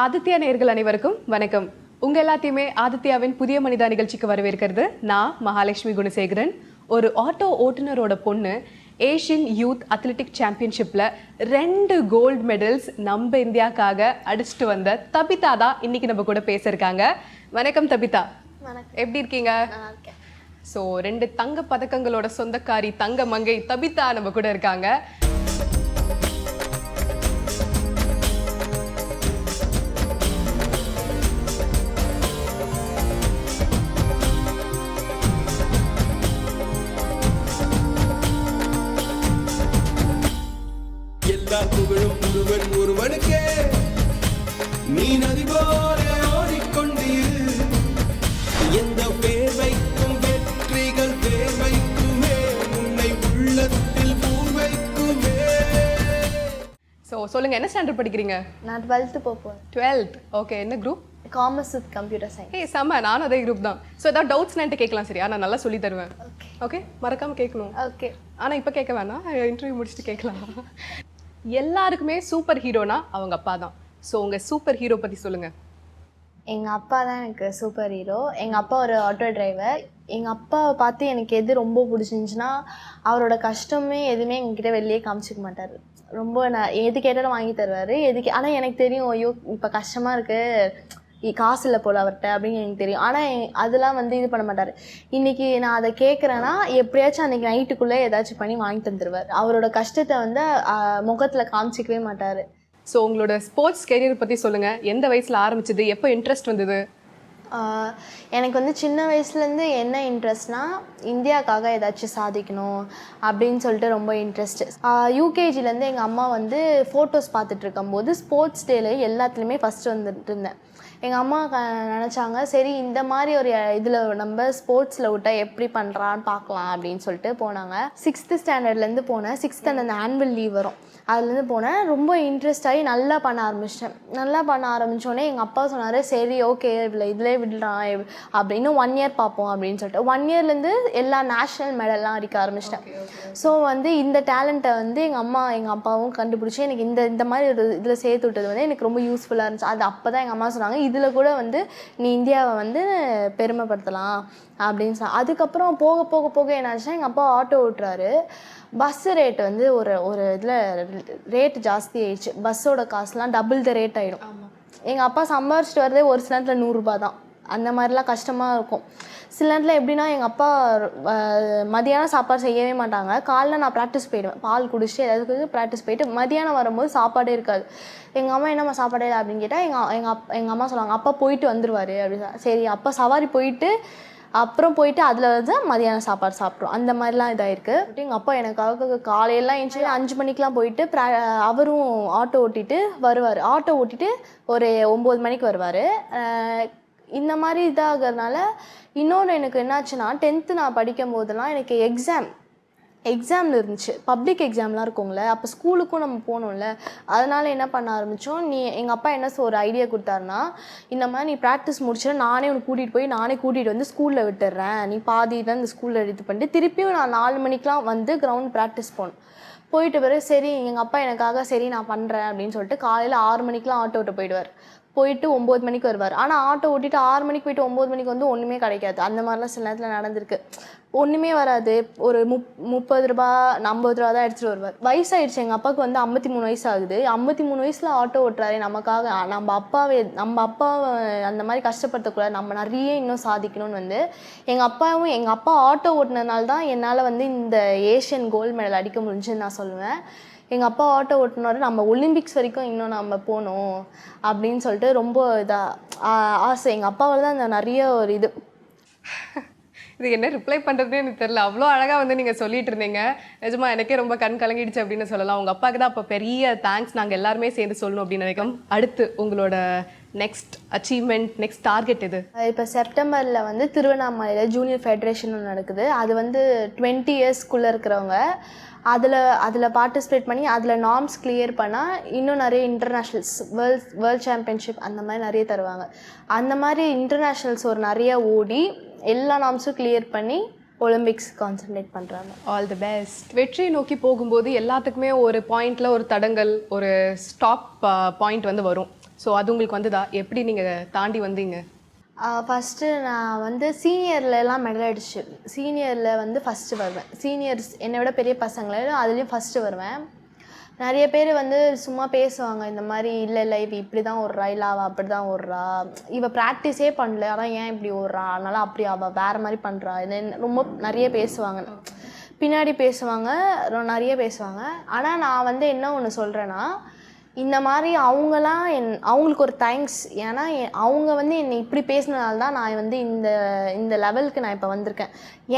ஆதித்யா நேர்கள் அனைவருக்கும் வணக்கம். உங்க எல்லாத்தையுமே ஆதித்யாவின் புதிய மனிதா நிகழ்ச்சிக்கு வரவேற்கிறது. நான் மகாலட்சுமி குணசேகரன். ஒரு ஆட்டோ ஓட்டுநரோட பொண்ணு ஏஷியன் யூத் அத்லெட்டிக் சாம்பியன்ஷிப்ல ரெண்டு கோல்டு மெடல்ஸ் நம்ம இந்தியாக்காக அடிச்சுட்டு வந்த தபிதா தான் இன்னைக்கு நம்ம கூட பேசியிருக்காங்க. வணக்கம் தபிதா. எப்படி இருக்கீங்க? ஸோ ரெண்டு தங்க பதக்கங்களோட சொந்தக்காரி தங்க மங்கை தபிதா நம்ம கூட இருக்காங்க. ஒருவனுக்கே நீ நதி போல ஓடிக்கொண்டிரு. எந்த பேர் வைக்கும் வெற்றிகள் பேர் வைக்குமே உன்னை உள்ளத்தில் பூர் வைக்குமே ஸோ சொல்லுங்க என்ன ஸ்டாண்டர்ட் படிக்கிறீங்க? நான் டுவெல்த்து போகிறேன் டுவெல்த் ஓகே என்ன group commerce with computer science ஏய் செம்ம நானும் அதே குரூப் தான். ஸோ ஏதாவது டவுட்ஸ் என்கிட்ட கேட்கலாம் சரியா? நான் நல்லா சொல்லி தருவேன். ஓகே ஓகே மறக்காம கேட்கணும். ஓகே ஆனா இப்போ கேட்க வேணாம். இன்டர்வியூ முடிச்சுட்டு கேட்கலாம். எல்லாருக்குமே சூப்பர் ஹீரோனா அவங்க அப்பா தான் ஸோ உங்கள் சூப்பர் ஹீரோ பற்றி சொல்லுங்கள் எங்கள் அப்பா தான் எனக்கு சூப்பர் ஹீரோ எங்கள் அப்பா ஒரு ஆட்டோ டிரைவர் எங்கள் அப்பாவை பார்த்து எனக்கு எது ரொம்ப பிடிச்சிருந்துச்சுன்னா அவரோட கஷ்டமே எதுவுமே எங்ககிட்ட வெளியே காமிச்சிக்க மாட்டார். ரொம்ப நான் எது கேட்டாலும் வாங்கி தருவார். எதுக்கு ஆனால் எனக்கு தெரியும் ஐயோ இப்போ கஷ்டமாக இருக்குது காசு இல்லை போல் அவர்கிட்ட அப்படின்னு எனக்கு தெரியும். ஆனால் அதெல்லாம் வந்து இது பண்ண மாட்டார். இன்றைக்கி நான் அதை கேட்குறேன்னா எப்படியாச்சும் அன்றைக்கி நைட்டுக்குள்ளே ஏதாச்சும் பண்ணி வாங்கி தந்துடுவார் அவரோட கஷ்டத்தை வந்து முகத்தில் காமிச்சிக்கவே மாட்டார். ஸோ உங்களோட ஸ்போர்ட்ஸ் கெரியர் பற்றி சொல்லுங்கள் எந்த வயசில் ஆரம்பிச்சது? எப்போ இன்ட்ரெஸ்ட் வந்தது? எனக்கு வந்து சின்ன வயசுலேருந்து என்ன இன்ட்ரெஸ்ட்னா இந்தியாவுக்காக ஏதாச்சும் சாதிக்கணும் அப்படின்னு சொல்லிட்டு ரொம்ப இன்ட்ரெஸ்ட் யூகேஜிலேருந்து எங்கள் அம்மா வந்து ஃபோட்டோஸ் பார்த்துட்டு இருக்கும்போது ஸ்போர்ட்ஸ் டேல எல்லாத்துலேயுமே ஃபஸ்ட்டு வந்துட்டு இருந்தேன் எங்கள் அம்மா க நினச்சாங்க சரி இந்த மாதிரி ஒரு இதில் நம்ம ஸ்போர்ட்ஸில் விட்டால் எப்படி பண்ணுறான்னு பார்க்கலாம் அப்படின்னு சொல்லிட்டு போனாங்க. சிக்ஸ்த்து ஸ்டாண்டர்ட்லேருந்து போனேன். சிக்ஸ்த் அந்த ஆனுவல் லீவ் வரும். அதுலேருந்து போனேன். ரொம்ப இன்ட்ரெஸ்ட் ஆகி நல்லா பண்ண ஆரம்பிச்சிட்டேன். நல்லா பண்ண ஆரம்பித்தோடனே எங்கள் அப்பா சொன்னார் சரி ஓகே இதில் இதிலே விடலாம். அப்படின்னு ஒன் இயர் பார்ப்போம் அப்படின்னு சொல்லிட்டு. ஒன் இயர்லேருந்து எல்லா நேஷ்னல் மெடல்லாம் அடிக்க ஆரம்பிச்சிட்டேன். ஸோ வந்து இந்த டேலண்ட்டை வந்து எங்கள் அம்மா எங்கள் அப்பாவும் கண்டுபிடிச்சி எனக்கு இந்த இந்த மாதிரி ஒரு இதில் சேர்த்து விட்டது வந்து எனக்கு ரொம்ப யூஸ்ஃபுல்லாக இருந்துச்சு. அது அப்போ தான் எங்கள் அம்மா சொன்னாங்க இதில் கூட வந்து நீ இந்தியாவை வந்து பெருமைப்படுத்தலாம். அப்படின்னு சொ அதுக்கப்புறம் போக போக போக என்னாச்சுன்னா எங்கள் அப்பா ஆட்டோ ஓட்டுறாரு. பஸ்ஸு ரேட் வந்து ஒரு ஒரு இதில் ரேட் ஜாஸ்தி ஆயிடுச்சு. பஸ்ஸோட காசுலாம் டபுள் த ரேட் ஆகிடும் எங்கள் அப்பா சம்பாரிச்சிட்டு வரதே ஒரு சில நேரத்தில் நூறுரூபா தான் அந்த மாதிரிலாம் கஷ்டமாக இருக்கும். சில நேரத்தில் எப்படின்னா எங்கள் அப்பா மதியானம் சாப்பாடு செய்யவே மாட்டாங்க. காலைல நான் ப்ராக்டிஸ் போயிடுவேன். பால் குடிச்சிட்டு ஏதாவது ப்ராக்டிஸ் போயிட்டு மதியானம் வரும்போது சாப்பாடே இருக்காது. எங்கள் அம்மா என்னம்மா சாப்பாடே இல்லை அப்படின்னு கேட்டால் எங்கள் எங்கள் அப் எங்கள் அம்மா சொல்லுவாங்க அப்பா போயிட்டு வந்துருவாரு அப்படின்னு சரி அப்பா சவாரி போயிட்டு அப்புறம் போயிட்டு அதில் வந்து மதியானம் சாப்பாடு சாப்பிட்றோம் அந்த மாதிரிலாம் இதாகிருக்கு எங்கள் அப்பா எனக்காக காலையெல்லாம் எழுந்துச்சி அஞ்சு மணிக்கெலாம் போயிட்டு ப்ரா அவரும் ஆட்டோ ஓட்டிட்டு வருவார். ஆட்டோ ஓட்டிட்டு ஒரு ஒம்பது மணிக்கு வருவார். இந்த மாதிரி இதாகிறதுனால இன்னொன்று எனக்கு என்னாச்சுன்னா டென்த்து நான் படிக்கும் போதெல்லாம் எனக்கு எக்ஸாம் எக்ஸாமில் இருந்துச்சு. பப்ளிக் எக்ஸாம்லாம் இருக்கும்ல அப்போ ஸ்கூலுக்கும் நம்ம போகணும்ல அதனால் என்ன பண்ண ஆரம்பித்தோம் நீ எங்கள் அப்பா என்ன ஒரு ஐடியா கொடுத்தாருன்னா இந்த மாதிரி நீ ப்ராக்டிஸ் முடிச்சுட்டு நானே உன்னை கூட்டிகிட்டு போய் நானே கூட்டிகிட்டு வந்து ஸ்கூலில் விட்டுடுறேன் நீ பாதி தான் இந்த ஸ்கூலில் இது பண்ணிட்டு திருப்பியும் நான் நாலு மணிக்கெலாம் வந்து கிரவுண்ட் ப்ராக்டிஸ் போகணும். போயிட்டு பிறகு சரி எங்கள் அப்பா எனக்காக சரி நான் பண்ணுறேன் அப்படின்னு சொல்லிட்டு காலையில் ஆறு மணிக்கெலாம் ஆட்டோ போயிடுவார். போயிட்டு ஒம்பது மணிக்கு வருவார். ஆனால் ஆட்டோ ஓட்டிட்டு ஆறு மணிக்கு போயிட்டு ஒம்பது மணிக்கு வந்து ஒன்றுமே கிடைக்காது. அந்த மாதிரிலாம் சில நேரத்தில் நடந்திருக்கு. ஒன்றுமே வராது. ஒரு முப் முப்பது ரூபா ஐம்பது ரூபா தான் எடுத்துகிட்டு வருவார். வயசாயிடுச்சு. எங்கள் அப்பாவுக்கு வந்து ஐம்பத்தி மூணு வயசு ஆகுது ஐம்பத்தி மூணு வயசில் ஆட்டோ ஓட்டுறாரு. நமக்காக நம்ம அப்பாவே நம்ம அப்பாவை அந்த மாதிரி கஷ்டப்படுத்தக்கூடாது. நம்ம நிறைய இன்னும் சாதிக்கணும்னு வந்து எங்கள் அப்பாவும் எங்கள் அப்பா ஆட்டோ ஓட்டினதுனால தான் என்னால் வந்து இந்த ஏஷியன் கோல்டு மெடல் அடிக்க முடிஞ்சுன்னு நான் சொல்லுவேன். எங்கள் அப்பா ஆட்டோ ஓட்டுனாரு நம்ம ஒலிம்பிக்ஸ் வரைக்கும் இன்னும் நம்ம போகணும் அப்படின்னு சொல்லிட்டு ரொம்ப இதாக ஆசை. எங்கள் அப்பாவால் தான் அந்த நிறைய ஒரு இது. இது என்ன ரிப்ளை பண்ணுறதுனே எனக்கு தெரில அவ்வளோ அழகாக வந்து நீங்கள் சொல்லிட்டு இருந்தீங்க. நிஜமா எனக்கே ரொம்ப கண் கலங்கிடுச்சு அப்படின்னு சொல்லலாம். உங்கள் அப்பாவுக்கு தான் அப்போ பெரிய தேங்க்ஸ் நாங்கள் எல்லாருமே சேர்ந்து சொல்லணும் அப்படின்னு நினைக்கிறோம் அடுத்து உங்களோட நெக்ஸ்ட் அச்சீவ்மெண்ட் நெக்ஸ்ட் டார்கெட் இது இப்போ செப்டம்பரில் வந்து திருவண்ணாமலையில் ஜூனியர் ஃபெடரேஷன் ஒன்று நடக்குது. அது வந்து டுவெண்ட்டி இயர்ஸ்க்குள்ளே இருக்கிறவங்க. அதில் அதில் பார்ட்டிசிபேட் பண்ணி அதில் நார்ம்ஸ் கிளியர் பண்ணால் இன்னும் நிறைய இன்டர்நேஷ்னல்ஸ் வேர்ல்ட் வேர்ல்ட் சாம்பியன்ஷிப் அந்த மாதிரி நிறைய தருவாங்க. அந்த மாதிரி இன்டர்நேஷ்னல்ஸ் ஒரு நிறைய ஓடி எல்லா நார்ம்ஸும் கிளியர் பண்ணி ஒலிம்பிக்ஸ் கான்சென்ட்ரேட் பண்ணுறாங்க ஆல் தி பெஸ்ட் வெற்றியை நோக்கி போகும்போது எல்லாத்துக்குமே ஒரு பாயிண்ட்ல ஒரு தடங்கல் ஒரு ஸ்டாப் பாயிண்ட் வந்து வரும். ஸோ அது உங்களுக்கு வந்ததா? எப்படி நீங்கள் தாண்டி வந்தீங்க? ஃபஸ்ட்டு நான் வந்து சீனியர்லலாம் மெடல் அடிச்சு சீனியரில் வந்து ஃபஸ்ட்டு வருவேன். சீனியர்ஸ் என்னை விட பெரிய பசங்களை அதுலேயும் ஃபஸ்ட்டு வருவேன். நிறைய பேர் வந்து சும்மா பேசுவாங்க இந்த மாதிரி இல்லை இல்லை இப்போ இப்படி தான் ஓடுறா இல்லை அவள் அப்படி தான் ஓடுறா இவள் ப்ராக்டிஸே பண்ணல ஆனால் ஏன் இப்படி ஓடுறா? அதனால் அப்படி அவள் வேறு மாதிரி பண்ணுறா இது ரொம்ப நிறைய பேசுவாங்க. பின்னாடி பேசுவாங்க ரொ- நிறைய பேசுவாங்க. ஆனால் நான் வந்து என்ன ஒன்று சொல்கிறேன்னா இந்த மாதிரி அவங்களாம் என் அவங்களுக்கு ஒரு தேங்க்ஸ் ஏன்னா அவங்க வந்து என்னை இப்படி பேசினதால தான் நான் வந்து இந்த இந்த லெவலுக்கு நான் இப்போ வந்திருக்கேன்.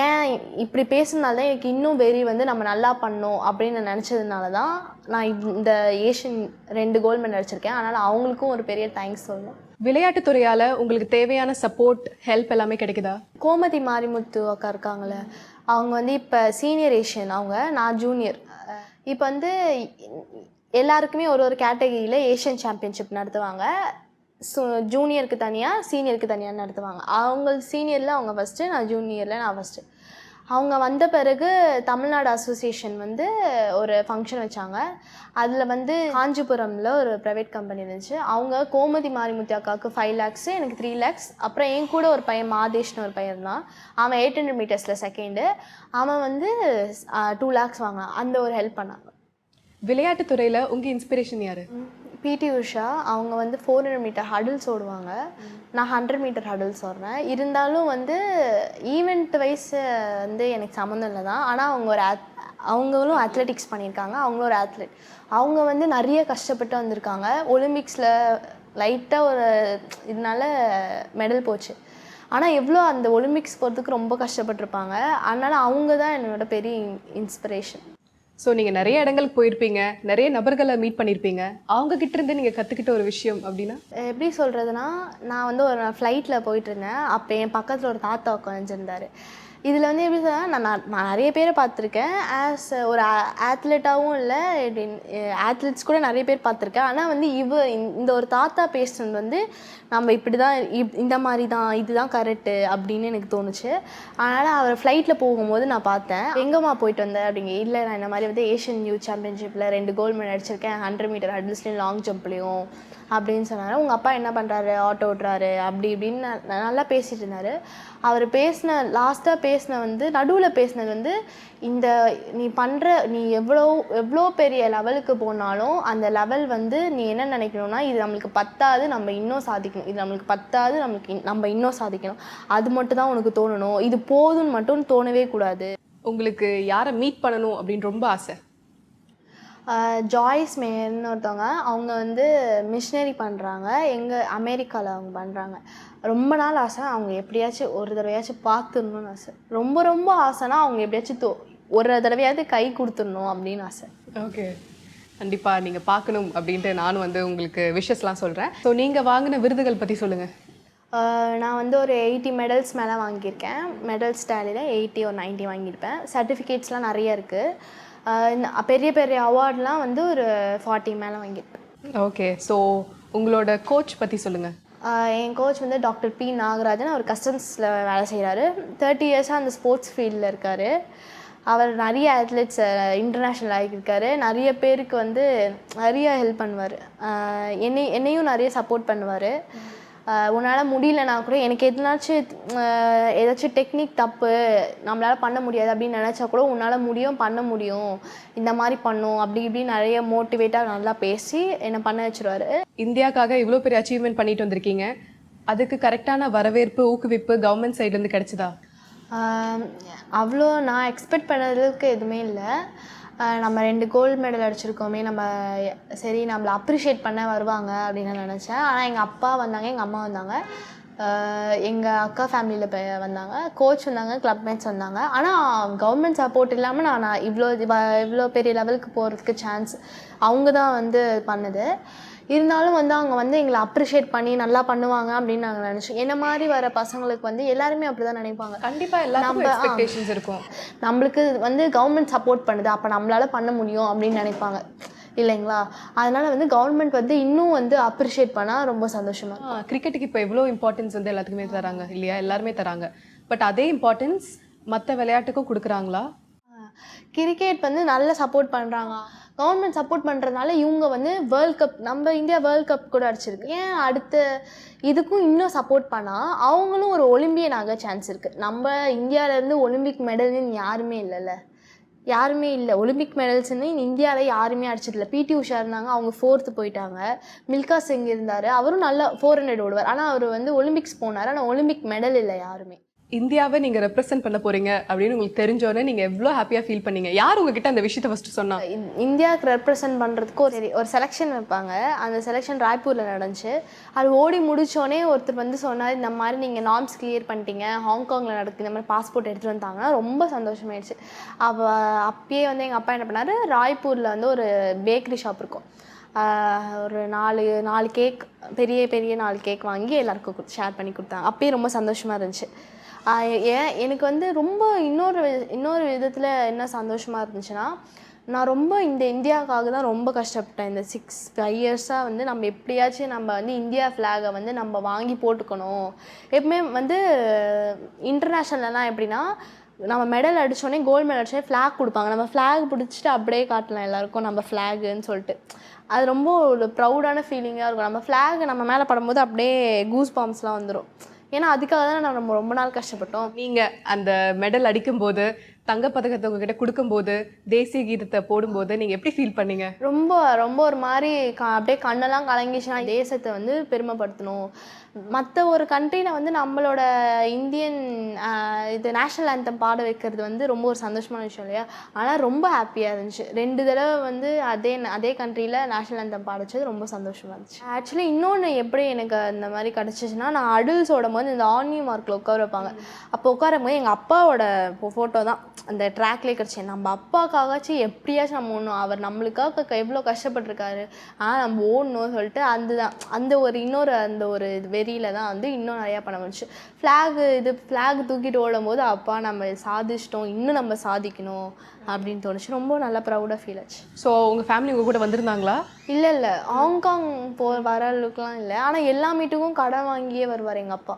ஏன் இப்படி பேசுனதால தான் எனக்கு இன்னும் வெறி வந்து நம்ம நல்லா பண்ணோம் அப்படின்னு நினச்சதுனால தான் நான் இந்த ஏஷியன் ரெண்டு கோல்டு மெடல் அடிச்சிருக்கேன் அதனால் அவங்களுக்கும் ஒரு பெரிய தேங்க்ஸ் சொல்லணும். விளையாட்டுத் துறையால உங்களுக்கு தேவையான சப்போர்ட் ஹெல்ப் எல்லாமே கிடைக்குதா? கோமதி மாரிமுத்து அக்கா இருக்காங்களே அவங்க வந்து இப்போ சீனியர் ஏஷியன் அவங்க நான் ஜூனியர் இப்போ வந்து எல்லாருக்குமே ஒரு ஒரு கேட்டகரியில் ஏஷியன் சாம்பியன்ஷிப் நடத்துவாங்க. ஸோ ஜூனியருக்கு தனியாக சீனியருக்கு தனியாக நடத்துவாங்க. அவங்க சீனியரில் அவங்க ஃபஸ்ட்டு நான் ஜூனியரில் நான் ஃபஸ்ட்டு அவங்க வந்த பிறகு தமிழ்நாடு அசோசியேஷன் வந்து ஒரு ஃபங்க்ஷன் வச்சாங்க. அதில் வந்து காஞ்சிபுரமில் ஒரு ப்ரைவேட் கம்பெனி இருந்துச்சு. அவங்க கோமதி மாரிமுத்தி அக்காவுக்கு ஃபைவ் லேக்ஸு எனக்கு த்ரீ லேக்ஸ் அப்புறம் என் கூட ஒரு பையன் மாதேஷ்னு ஒரு பையன் இருந்தான். அவன் எயிட் ஹண்ட்ரட் மீட்டர்ஸில் செகண்டு அவன் வந்து டூ லேக்ஸ் வாங்கினான். அந்த ஒரு ஹெல்ப் பண்ணாங்க. விளையாட்டுத்துறையில் உங்கள் இன்ஸ்பிரேஷன் யார்? பிடி உஷா. அவங்க வந்து ஃபோர் ஹண்ட்ரட் மீட்டர் ஹடல்ஸ் ஓடுவாங்க. நான் ஹண்ட்ரட் மீட்டர் ஹடல்ஸ் ஓடுறேன். இருந்தாலும் வந்து ஈவெண்ட் வைஸ் வந்து எனக்கு சம்மந்தம் இல்லை தான் ஆனால் அவங்க ஒரு ஆத் அவங்களும் அத்லெட்டிக்ஸ் பண்ணியிருக்காங்க. அவங்களும் ஒரு அத்லெட் அவங்க வந்து நிறைய கஷ்டப்பட்டு வந்திருக்காங்க. ஒலிம்பிக்ஸில் லைட்டாக ஒரு இதனால மெடல் போச்சு. ஆனால் எவ்வளோ அந்த ஒலிம்பிக்ஸ் போகிறதுக்கு ரொம்ப கஷ்டப்பட்டிருப்பாங்க. அதனால் அவங்க தான் என்னோட பெரிய இன்ஸ்பிரேஷன் ஸோ நீங்கள் நிறைய இடங்களுக்கு போயிருப்பீங்க நிறைய நபர்களை மீட் பண்ணியிருப்பீங்க அவங்க கிட்ட இருந்து நீங்கள் கற்றுக்கிட்ட ஒரு விஷயம் அப்படின்னா? எப்படி சொல்கிறதுனா நான் வந்து ஒரு ஃப்ளைட்டில் போயிட்டு இருந்தேன். அப்போ என் பக்கத்தில் ஒரு தாத்தா உட்காந்துருந்தாரு இதில் வந்து எப்படி சொன்னால் நான் நான் நான் நிறைய பேரை பார்த்துருக்கேன். ஆஸ் ஒரு ஆத்லெட்டாகவும் இல்லை ஆத்லெட்ஸ் கூட நிறைய பேர் பார்த்துருக்கேன். ஆனால் வந்து இவ இந்த- இந்த ஒரு தாத்தா பேசுனது வந்து நம்ம இப்படி தான் இப் இந்த மாதிரி தான் இதுதான் கரெக்டு அப்படின்னு எனக்கு தோணுச்சு. அதனால் அவர் ஃப்ளைட்டில் போகும்போது நான் பார்த்தேன். எங்கம்மா போயிட்டு வந்தேன் அப்படிங்க இல்லை நான் இந்த மாதிரி வந்து ஏஷியன் யூத் சாம்பியன்ஷிப்பில் ரெண்டு கோல்டு மெடல் அடிச்சிருக்கேன். ஹண்ட்ரட் மீட்டர் ஹடில்ஸ்லையும் லாங் ஜம்ப்லேயும் அப்படின்னு சொன்னார். உங்கள் அப்பா என்ன பண்ணுறாரு ஆட்டோ ஓட்டுறாரு. அப்படி இப்படின்னு நல்லா பேசிட்டு இருந்தார். அவர் பேசின லாஸ்ட்டாக பேசின வந்து நடுவில் பேசினது வந்து இந்த நீ பண்ணுற நீ எவ்வளோ எவ்வளோ பெரிய லெவலுக்கு போனாலும் அந்த லெவல் வந்து நீ என்ன நினைக்கணும்னா இது நம்மளுக்கு பத்தாது நம்ம இன்னும் சாதிக்கணும். இது நம்மளுக்கு பத்தாது நம்மளுக்கு நம்ம இன்னும் சாதிக்கணும். அது மட்டும் தான் உனக்கு தோணணும். இது போதும்னு மட்டும் தோணவே கூடாது. உங்களுக்கு யாரை மீட் பண்ணணும் அப்படின்னு ரொம்ப ஆசை? ஜாய்ஸ் மேயர்னு ஒருத்தவங்க அவங்க வந்து மிஷினரி பண்ணுறாங்க எங்கள் அமெரிக்காவில் அவங்க பண்ணுறாங்க ரொம்ப நாள் ஆசை அவங்க எப்படியாச்சும் ஒரு தடவையாச்சும் பார்த்துடணும்னு ஆசை. ரொம்ப ரொம்ப ஆசைனா அவங்க எப்படியாச்சும் தோ ஒரு தடவையாவது கை கொடுத்துடணும் அப்படின்னு ஆசை. ஓகே. கண்டிப்பா நீங்க பார்க்கணும் அப்படின்ட்டு நானும் வந்து உங்களுக்கு விஷஸ்லாம் சொல்றேன். ஸோ நீங்க வாங்கின விருதுகள் பத்தி சொல்லுங்க. ஆஹ் நான் வந்து ஒரு எயிட்டி மெடல்ஸ் மேலே வாங்கியிருக்கேன். மெடல்ஸ் டேலியில் எயிட்டி ஒரு 90 வாங்கியிருப்பேன். சர்டிஃபிகேட்ஸ்லாம் நிறைய இருக்குது பெரிய பெரிய அவார்ட்லாம் வந்து ஒரு ஃபார்ட்டி மேலே வாங்கியிருப்பேன். ஓகே ஸோ உங்களோட கோச் பத்தி சொல்லுங்க. ஆஹ் என் கோச் வந்து டாக்டர் பி நாகராஜன். அவர் கஸ்டம்ஸில் வேலை செய்கிறாரு தேர்ட்டி இயர்ஸாக அந்த ஸ்போர்ட்ஸ் ஃபீல்டில் இருக்கார். அவர் நிறைய அத்லெட்ஸ் இன்டர்நேஷ்னல் ஆகியிருக்காரு நிறைய பேருக்கு வந்து நிறைய ஹெல்ப் பண்ணுவார். என்னை என்னையும் நிறைய சப்போர்ட் பண்ணுவார். உன்னால் முடியலனா கூட எனக்கு எதுனாச்சும் ஏதாச்சும் டெக்னிக் தப்பு நம்மளால் பண்ண முடியாது அப்படின்னு நினச்சா கூட உன்னால் முடியும் பண்ண முடியும். இந்த மாதிரி பண்ணும் அப்படி இப்படி நிறைய மோட்டிவேட்டாக நல்லா பேசி என்னை பண்ண வச்சுருவாரு. இந்தியாக்காக இவ்வளோ பெரிய அச்சீவ்மெண்ட் பண்ணிட்டு வந்திருக்கீங்க. அதுக்கு கரெக்டான வரவேற்பு ஊக்குவிப்பு கவர்மெண்ட் சைட்லேருந்து கிடைச்சதா? அவ்வளோ நான் எக்ஸ்பெக்ட் பண்ணதுக்கு எதுவுமே இல்லை. நம்ம ரெண்டு கோல்டு மெடல் அடிச்சிருக்கோமே நம்ம சரி நம்மளை அப்ரிஷியேட் பண்ண வருவாங்க அப்படின்னு நான் நினச்சேன். ஆனால் எங்கள் அப்பா வந்தாங்க எங்கள் அம்மா வந்தாங்க. எங்கள் அக்கா ஃபேமிலியில் வந்தாங்க. கோச் வந்தாங்க கிளப்மேட்ஸ் வந்தாங்க. ஆனால் கவர்மெண்ட் சப்போர்ட் இல்லாமல் நான் நான் இவ்வளோ இவ்வளோ பெரிய லெவலுக்கு போகிறதுக்கு சான்ஸ் அவங்க தான் வந்து பண்ணுது. இருந்தாலும் வந்து அவங்க வந்து எங்களை அப்ரிஷியேட் பண்ணி நல்லா பண்ணுவாங்க அப்படின்னு நாங்கள் நினச்சோம். என்ன மாதிரி வர பசங்களுக்கு வந்து எல்லாருமே அப்படி தான் நினைப்பாங்க. கண்டிப்பா எல்லாருக்கும் நம்ம. எக்ஸ்பெக்டேஷன்ஸ் இருக்கும். நம்மளுக்கு வந்து கவர்மெண்ட் சப்போர்ட் பண்ணுது. அப்போ நம்மளால பண்ண முடியும் அப்படின்னு நினைப்பாங்க. இல்லைங்களா? அதனால வந்து கவர்மெண்ட் வந்து இன்னும் வந்து அப்ரிஷியேட் பண்ணால் ரொம்ப சந்தோஷமா இருக்கும். கிரிக்கெட்டுக்கு இப்போ எவ்வளோ இம்பார்ட்டன்ஸ் வந்து எல்லாத்துக்குமே தராங்க? இல்லையா? எல்லாருமே தராங்க. பட் அதே இம்பார்ட்டன்ஸ் மற்ற விளையாட்டுக்கும் கொடுக்குறாங்களா? கிரிக்கெட் வந்து நல்ல சப்போர்ட் பண்ணுறாங்க கவர்மெண்ட் சப்போர்ட் பண்ணுறதுனால இவங்க வந்து வேர்ல்ட் கப் நம்ம இந்தியா வேர்ல்ட் கப் கூட அடிச்சிருக்கு. ஏன் அடுத்த இதுக்கும் இன்னும் சப்போர்ட் பண்ணால் அவங்களும் ஒரு ஒலிம்பியன் ஆக சான்ஸ் இருக்குது நம்ம இந்தியாவிலேருந்து ஒலிம்பிக் மெடல்னு யாருமே இல்லைல்ல. யாருமே இல்லை. ஒலிம்பிக் மெடல்ஸ்னு இந்தியாவில் யாருமே அடிச்சதில்ல. பிடி உஷா இருந்தாங்க அவங்க ஃபோர்த்து போயிட்டாங்க. மில்கா சிங் இருந்தார். அவரும் நல்லா ஃபோர் ஹண்ட்ரட் ஓடுவார். ஆனால் அவர் வந்து ஒலிம்பிக்ஸ் போனார். ஆனால் ஒலிம்பிக் மெடல் இல்லை யாருமே. இந்தியாவை நீங்க ரெப்ரசென்ட் பண்ண போறீங்க அப்படின்னு உங்களுக்கு தெரிஞ்சோடனே நீங்க எவ்வளவு ஹாப்பியா ஃபீல் பண்ணீங்க? யார் உங்ககிட்ட அந்த விஷயத்த ஃபர்ஸ்ட் சொன்னா? இந்தியாவுக்கு ரெப்ரசென்ட் பண்ணுறதுக்கு ஒரு ஒரு செலெக்ஷன் வைப்பாங்க. அந்த செலெக்ஷன் ராய்ப்பூரில் நடந்துச்சு. அது ஓடி முடிச்சோடனே ஒருத்தர் வந்து சொன்னார் இந்த மாதிரி நீங்கள் நார்ம்ஸ் கிளியர் பண்ணிட்டீங்க. ஹாங்காங்கில் நடக்கு இந்த மாதிரி பாஸ்போர்ட் எடுத்துகிட்டு வந்தாங்கன்னா ரொம்ப சந்தோஷமாயிடுச்சு. அப்போ அப்பயே வந்து எங்கள் அப்பா என்ன பண்ணார்? ராய்ப்பூரில் வந்து ஒரு பேக்கரி ஷாப் இருக்கும். ஒரு நாலு நாலு கேக் பெரிய பெரிய நாலு கேக் வாங்கி எல்லாருக்கும் ஷேர் பண்ணி கொடுத்தாங்க. அப்பயே ரொம்ப சந்தோஷமாக இருந்துச்சு. ஏன் எனக்கு வந்து ரொம்ப இன்னொரு வி- இன்னொரு விதத்தில் என்ன சந்தோஷமாக இருந்துச்சுன்னா நான் ரொம்ப இந்த இந்தியாவுக்காக தான் ரொம்ப கஷ்டப்பட்டேன். இந்த சிக்ஸ் ஃபைவ் இயர்ஸாக வந்து நம்ம எப்படியாச்சும் நம்ம வந்து இந்தியா ஃப்ளாகை வந்து நம்ம வாங்கி போட்டுக்கணும். எப்பவுமே வந்து இன்டர்நேஷ்னல்லாம் எப்படின்னா நம்ம மெடல் அடித்தோடனே கோல்டு மெடல் அடிச்சோடனே ஃப்ளாக் கொடுப்பாங்க. நம்ம ஃப்ளாக் பிடிச்சிட்டு அப்படியே காட்டலாம் எல்லாருக்கும் நம்ம ஃப்ளாகுன்னு சொல்லிட்டு. அது ரொம்ப ஒரு ப்ரௌடான ஃபீலிங்காக இருக்கும். நம்ம ஃப்ளாக் நம்ம மேலே படும்போது அப்படியே கூஸ் பாம்ஸ்லாம் வந்துடும் ஏன்னா அதுக்காக தான் நம்ம ரொம்ப நாள் கஷ்டப்பட்டோம். நீங்கள் அந்த மெடல் அடிக்கும்போது தங்கப்பதக்கத்தை உங்ககிட்ட கொடுக்கும்போது தேசிய கீதத்தை போடும்போது நீங்க எப்படி ஃபீல் பண்ணீங்க? ரொம்ப ரொம்ப ஒரு மாதிரி க அப்படியே கண்ணெல்லாம் கலங்கிச்சுன்னா தேசத்தை வந்து பெருமைப்படுத்தணும். மற்ற ஒரு கண்ட்ரியில் வந்து நம்மளோட இந்தியன் இது நேஷ்னல் ஆந்தம் பாட வைக்கிறது வந்து ரொம்ப ஒரு சந்தோஷமான விஷயம் இல்லையா? ஆனால் ரொம்ப ஹாப்பியாக இருந்துச்சு. ரெண்டு தடவை வந்து அதே அதே கண்ட்ரியில் நேஷ்னல் ஆந்தம் பாடிச்சது ரொம்ப சந்தோஷமாக இருந்துச்சு. ஆக்சுவலி இன்னொன்று எப்படி எனக்கு அந்த மாதிரி கிடச்சிச்சின்னா நான் அடல்ஸ் போது இந்த ஆன்யூ மார்க்கில் உட்கார வைப்பாங்க. அப்போ உட்காரும் போது எங்கள் அப்பாவோட ஃபோட்டோ தான். அந்த ட்ராக்லேயே கிடச்சி நம்ம அப்பாக்காகச்சும் எப்படியாச்சும் நம்ம ஒன்றும் அவர் நம்மளுக்காக எவ்வளோ கஷ்டப்பட்டிருக்காரு. ஆனால் நம்ம ஓடணும்னு சொல்லிட்டு அந்த தான் அந்த ஒரு இன்னொரு அந்த ஒரு வெறியில தான் வந்து இன்னும் நிறையா பண்ண முடிச்சு ஃப்ளாகு இது ஃப்ளாக் தூக்கிட்டு ஓடும் போது அப்பா நம்ம சாதிச்சிட்டோம் இன்னும் நம்ம சாதிக்கணும் அப்படின்னு தோணுச்சு. ரொம்ப நல்லா ப்ரௌடாக ஃபீல் ஆச்சு. ஸோ உங்க ஃபேமிலி உங்க கூட வந்திருந்தாங்களா? இல்லை இல்லை. ஹாங்காங் போ வர அளவுக்குலாம் இல்லை. ஆனால் எல்லா மீட்டுக்கும் கடன் வாங்கியே வருவார் எங்கள் அப்பா.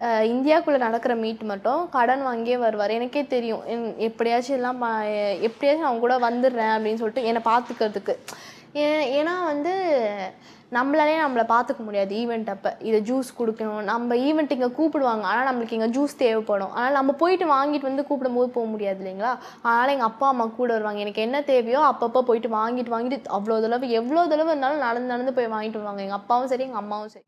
இந்தியாக்குள்ளே நடக்கிற மீட் மட்டும் கடன் வாங்கியே வருவார். எனக்கே தெரியும். எப்படியாச்சும் எல்லாம் எப்படியாச்சும் அவங்க கூட வந்துடுறேன் அப்படின்னு சொல்லிட்டு என்னை பார்த்துக்கிறதுக்கு ஏ- ஏன்னா வந்து நம்மளாலே நம்மளை பார்த்துக்க முடியாது ஈவெண்ட் அப்போ. இதை ஜூஸ் கொடுக்கணும். நம்ம ஈவெண்ட் இங்கே கூப்பிடுவாங்க. ஆனால் நம்மளுக்கு இங்கே ஜூஸ் தேவைப்படும். ஆனால் நம்ம போயிட்டு வாங்கிட்டு வந்து கூப்பிடும்போது போக முடியாது இல்லைங்களா? அதனால் எங்கள் அப்பா அம்மா கூட வருவாங்க. எனக்கு என்ன தேவையோ அப்பப்போ போயிட்டு வாங்கிட்டு வாங்கிட்டு அவ்வளோ தடவை எவ்வளோ தடவை இருந்தாலும் நடந்து நடந்து போய் வாங்கிட்டு வருவாங்க. எங்கள் அப்பாவும் சரி எங்கள் அம்மாவும் சரி.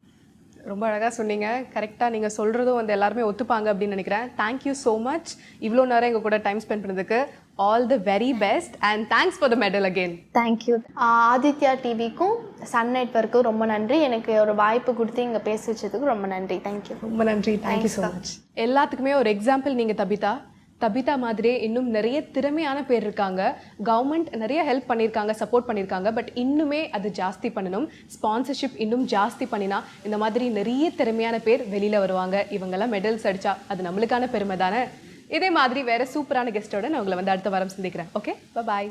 ரொம்ப அழகா சொன்னீங்க. கரெக்டா நீங்க சொல்றதும் வந்து எல்லாருமே ஒத்துப்பாங்க அப்படின்னு நினைக்கிறேன். தேங்க்யூ ஸோ மச் இவ்வளோ நேரம் எங்க கூட டைம் ஸ்பெண்ட் பண்ணதுக்கு all the very best and thanks for the medal again thank you Aditya டிவிக்கும் Sun நெட்வொர்க்கும் ரொம்ப நன்றி. எனக்கு ஒரு வாய்ப்பு கொடுத்து இங்கே பேச வச்சதுக்கு ரொம்ப நன்றி. தேங்க்யூ ரொம்ப நன்றி. தேங்க்யூ ஸோ மச் எல்லாத்துக்குமே ஒரு எக்ஸாம்பிள் நீங்க தபிதா. தபிதா மாதிரியே இன்னும் நிறைய திறமையான பேர் இருக்காங்க. கவர்மெண்ட் நிறைய ஹெல்ப் பண்ணியிருக்காங்க சப்போர்ட் பண்ணியிருக்காங்க. பட் இன்னுமே அது ஜாஸ்தி பண்ணணும். ஸ்பான்சர்ஷிப் இன்னும் ஜாஸ்தி பண்ணினா இந்த மாதிரி நிறைய திறமையான பேர் வெளியில் வருவாங்க. இவங்கெல்லாம் மெடல்ஸ் அடித்தா அது நம்மளுக்கான பெருமை தானே இதே மாதிரி வேற சூப்பரான கெஸ்டோட நான் உங்களை வந்து அடுத்த வாரம் சந்திக்கிறேன். Okay bye